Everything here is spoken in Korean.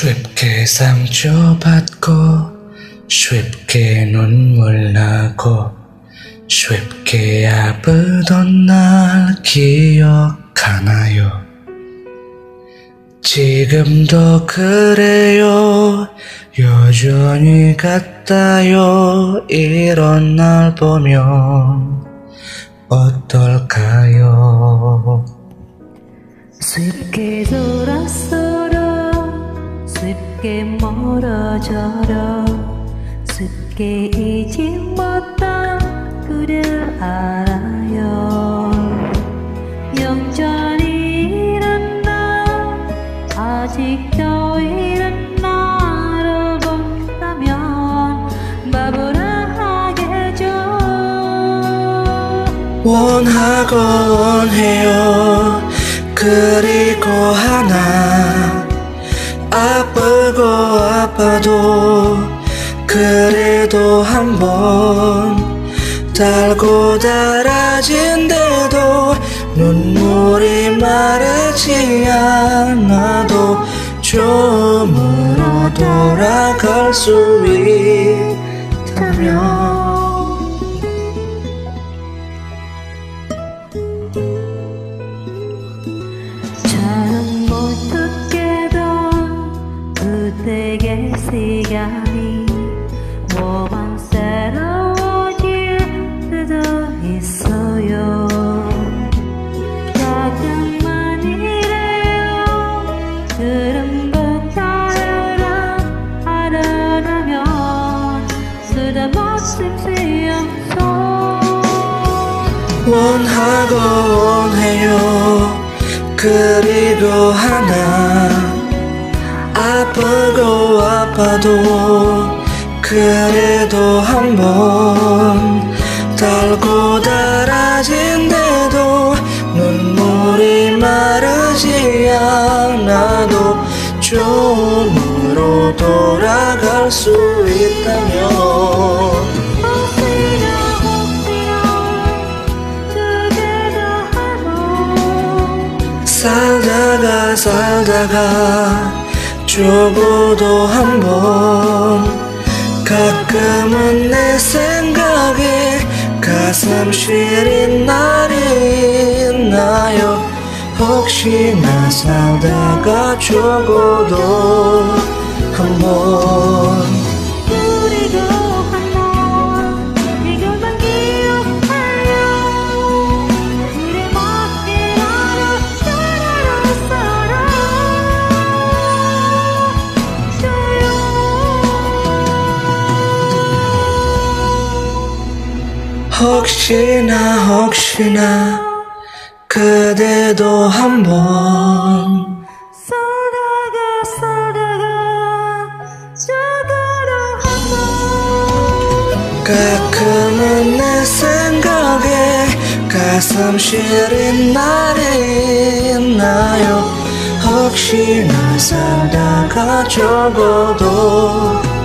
쉽게 상처받고 쉽게 눈물 나고 쉽게 아프던 날 기억하나요? 지금도 그래요? 여전히 같아요? 이런 날 보면 어떨까요 쉽게 멀어져려 쉽게 잊지 못한 그를 알아요. 영전히 이런 나 아직도 이런 나를 본다면 바보라 하겠죠 원하고 원해요. 그리고 하나 아프고 아파도 그래도 한번 달고 달아진데도 눈물이 마르지 않아도 좀으로 돌아갈 수 있다면 그때의 시간이 뭐만 새로워질 때도 있어요. 가끔만 이래요. 그런 것 다르란 알아나면 쓰다못씀 수용소 원하고 원해요. 그리고 하나 아프고 아파도 그래도 한번 달고 달아진데도 눈물이 마르지 않아도 좀으로 돌아갈 수 있다면 살다가 살다가 죽어도 한번 가끔은 내 생각에 가슴 시린 날이 있나요? 혹시나 살다가 죽어도 한번 혹시나 혹시나 그대도 한번 살다가 살다가 죽어도 한번 가끔은 내 생각에 가슴 시린 날이 있나요? 혹시나 살다가 번쯤